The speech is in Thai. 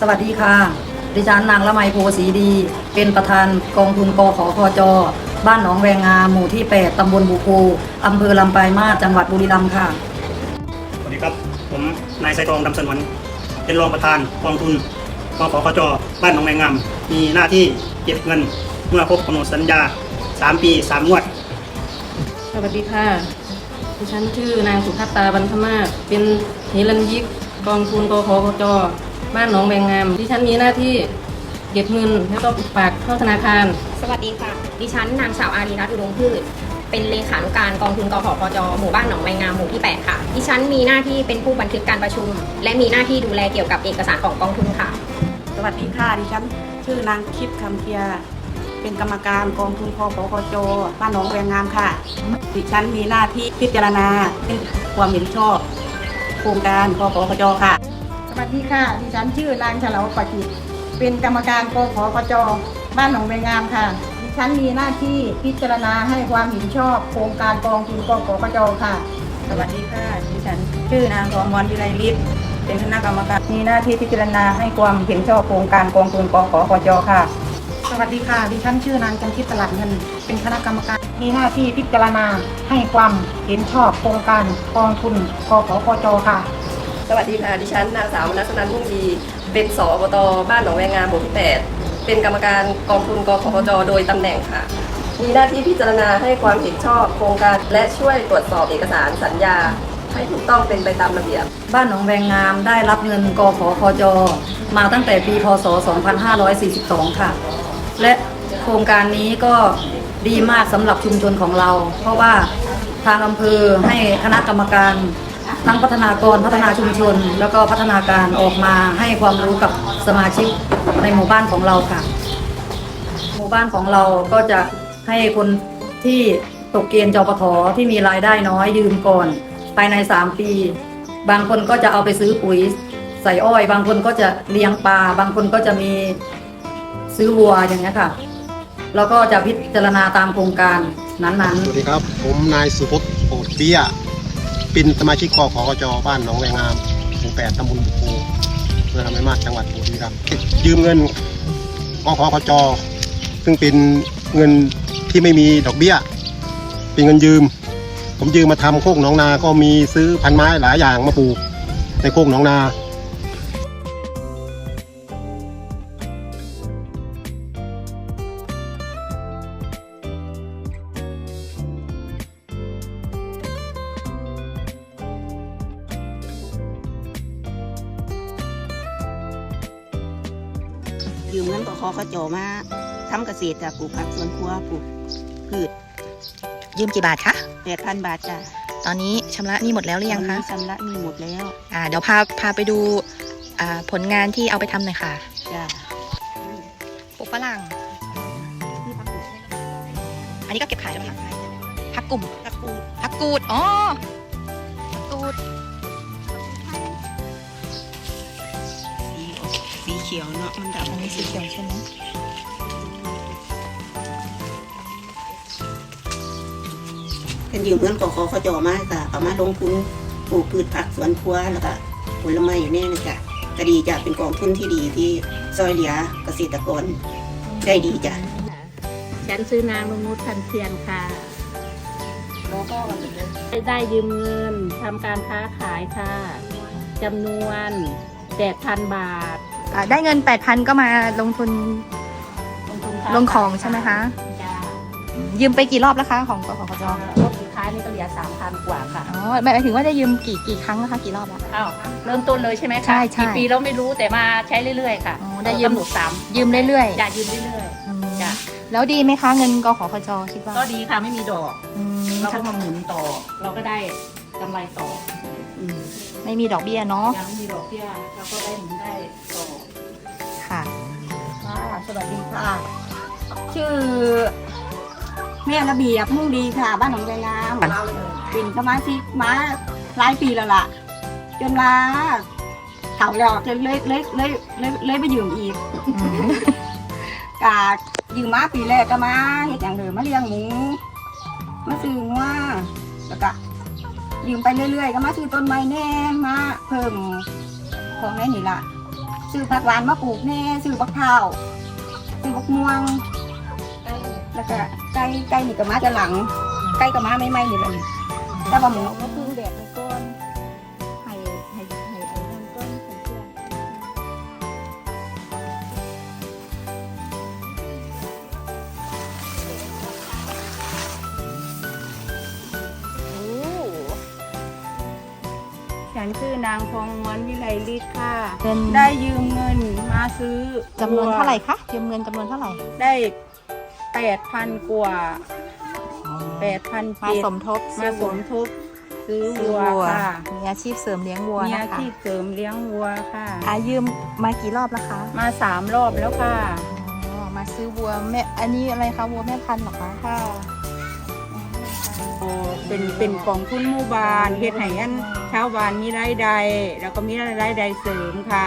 สวัสดีค่ะ ดิฉันนางละไมโพสีดี เป็นประธานกองทุนกขคจ บ้านหนองแวงงามหมู่ที่ 8 ตำบลบุโพอำเภอลำปลายมาสจังหวัดบุรีรัมย์ค่ะ สวัสดีครับ ผมนายสายทองดำสนวนเป็นรองประธานกองทุนกขคจ บ้านหนองแมงงาม มีหน้าที่เก็บเงินเมื่อครบกำหนดสัญญา 3 ปี 3 งวด สวัสดีค่ะ ดิฉันชื่อนางสุภัตตาบรรพมาศเป็นนิรันยิกกองทุนกขกจ บ้านหนองแวงงามดิฉันมีหน้าที่เก็บเงินแล้วก็ฝากเข้าธนาคาร สวัสดีค่ะ ดิฉันนางสาวอารีรัตน์อุดมพืช เป็นเลขานุการกองทุนกขพจหมู่บ้านหนองไมงามหมู่ที่ 8 ค่ะ ดิฉันมีหน้าที่เป็นผู้บันทึกการประชุม และมีหน้าที่ดูแลเกี่ยวกับเอกสารของกองทุนค่ะ สวัสดีค่ะดิฉันชื่อนางคิดคำเพียเป็นกรรมการกองทุนคอพคจบ้านหนองแวงงามค่ะ ดิฉันมีหน้าที่พิจารณาเป็นความเห็นชอบ โครงการคอพคจค่ะส วัสดีค่ะ ดิฉันชื่อนางเฉลาปกิจเป็นกรรมการกขกจบ้านหนองเวงงามค่ะ ดิฉันมีหน้าที่พิจารณาให้ความเห็นชอบโครงการกองทุนกขกจค่ะ สวัสดีค่ะ ดิฉันชื่อนางทองมรวิไลฤทธิ์เป็นคณะกรรมการมีหน้าที่พิจารณาให้ความเห็นชอบโครงการกองทุนกขคจค่ะ สวัสดีค่ะ ดิฉันชื่อนางจันทิพย์ตลาดเงิน เป็นคณะกรรมการมีหน้าที่พิจารณาให้ความเห็นชอบโครงการกองทุนกขกจค่ะ สวัสดีค่ะ ดิฉันนางสาวมนัสนันพุ่งดี เป็นสอบตบ้านหนองแวงงามหมู่ที่ 8 เป็นกรรมการกองทุนกขพจโดยตำแหน่งค่ะ มีหน้าที่พิจารณาให้ความเห็นชอบโครงการและช่วยตรวจสอบเอกสารสัญญา ให้ถูกต้องเป็นไปตามระเบียบ บ้านหนองแวงงามได้รับเงินกขคจมาตั้งแต่ปีพศ 2542 ค่ะ และโครงการนี้ก็ดีมากสำหรับชุมชนของเรา เพราะว่าทางอำเภอให้คณะกรรมการ ทั้งพัฒนากรพัฒนาชุมชน แล้วก็พัฒนาการออกมาให้ความรู้กับสมาชิกในหมู่บ้านของเราค่ะ หมู่บ้านของเราก็จะให้คนที่ตกเกณฑ์จปทที่มีรายได้น้อยยืมก่อน ภายใน 3 ปี บางคนก็จะเอาไปซื้อปุ๋ยใส่อ้อย บางคนก็จะเลี้ยงปลาบางคนก็จะมีซื้อวัวอย่างนี้ค่ะ แล้วก็จะพิจารณาตามโครงการนั้นสวัสดีครับ ผมนายสุพจน์โอดเบี้ย เป็นสมาชิกกขกจบ้านหนองแวงงามหมู่แปดตำบลบุกูเพื่อทำให้มาสจังหวัดบุรีรัมย์ยืมเงินกขกจซึ่งเป็นเงินที่ไม่มีดอกเบี้ย เป็นเงินยืม ผมยืมมาทำโคกหนองนา ก็มีซื้อพันไม้หลายอย่างมาปลูกในโคกหนองนา ยืมเงินกขคจมาทำเกษตรจ้ะปลูกผักสวนครัวปลูกพืชยืมกี่บาทคะแปดพันบาทจ้ะตอนนี้ชำระหนี่หมดแล้วหรือยังคะตอนนี้ชำระหนี่หมดแล้วอ่าเดี๋ยวพาพาไปดูอ่าผลงานที่เอาไปทำหน่อยค่ะจ้ะปลูกฝรั่งอันนี้ก็เก็บขายแล้วไหมคะพักกลุ่มตะกูดพักกูดอ๋อพักกูด เขียวเนาะมันดำอันนี้สีเขียวใช่ไหมเป็นยืมเงินกขคจมาค่ะเอามาลงทุนปลูกพืชผักสวนครัวแล้วก็ผลไม้อยู่เนี่ยนะจ๊ะก็ดีจ้ะเป็นกองทุนที่ดีที่ซอยเหลือเกษตรกรได้ดีจ้ะฉันซื้อนางลงนุชพันเทียนค่ะได้ยืมเงินทำการค้าขายค่ะจำนวน8,000 บาท อ่าได้เงิน 8,000 ก็มาลงทุนลงของใช่ไหมคะจ้ายืมไปกี่รอบแล้วคะของกขจรอบสุดท้ายนี่ก็เหลือ3,000กว่าค่ะ อ๋อหมายถึงว่าได้ยืมกี่กี่ครั้งนะคะกี่รอบแล้วอ้าวเริ่มต้นเลยใช่ไหมคะใช่ใช่กี่ปีเราไม่รู้แต่มาใช้เรื่อยๆค่ะอ๋อได้ยืม กำหนดสามยืมเรื่อยๆ จะยืมเรื่อยๆจ้ะแล้วดีไหมคะเงินกขคจคิดว่าก็ดีค่ะไม่มีดอก อืมเราก็มาหมุนต่อ เราก็ได้กำไรต่ออืมไม่มีดอกเบี้ยเนาะยังไม่มีดอกเบี้ยเราก็ได้หมุนได้ ค่ะ ชื่อ แม่ระเบียบมุ่งดีค่ะ บ้านหนองแวงงามเป็นสมาชิกมาหลายปีแล้วล่ะ จนมาเถาหยอกเลยเลยเลยเลยเลยเลยไปยืมอีกกายืมมาปีแรกก็มาเห็ดอย่างเดิมมาเลี้ยงหมูมาซื้อว่าแล้วก็ยืมไปเรื่อยๆ ก็มาซื้อต้นไม้แน่มาเพิ่มของในนี่ล่ะซื้อซื้อผักหวานมาปลูกแน่ซื้อบักเผาวซื้อ บกม่วง แล้วก็ไก่ไก่นี่ก็มาจะหลัง ไก่ก็มาไม่ไม่หนี่แหละนี่แต่ว่าหมูก็พึ่งแดด ฉันชื่อนางพองม้วนวิไลฤทธิ์ค่ะเป็นได้ยืมเงินมาซื้อจำนวนเท่าไหร่คะยืมเงินจำนวนเท่าไหร่ได้แปดพันกว่าแปดพันมาสมทบมาสมทบซื้อซื้อวัววัวค่ะมีอาชีพเสริมเลี้ยงวัวมีนะอาคะชีพเสริมเลี้ยงวัวค่ะ อายืมมากี่รอบแล้วคะมาสามรอบแล้วค่ะ อ๋อมาซื้อวัวแม่อันนี้อะไรคะวัวแม่พันธุ์เหรอคะค่ะโอ้ เป็นเป็นกองทุนหมู่บ้านเฮ็ดให้อันชาวบ้านมีรายได้ แล้วก็มีรายได้เสริมค่ะ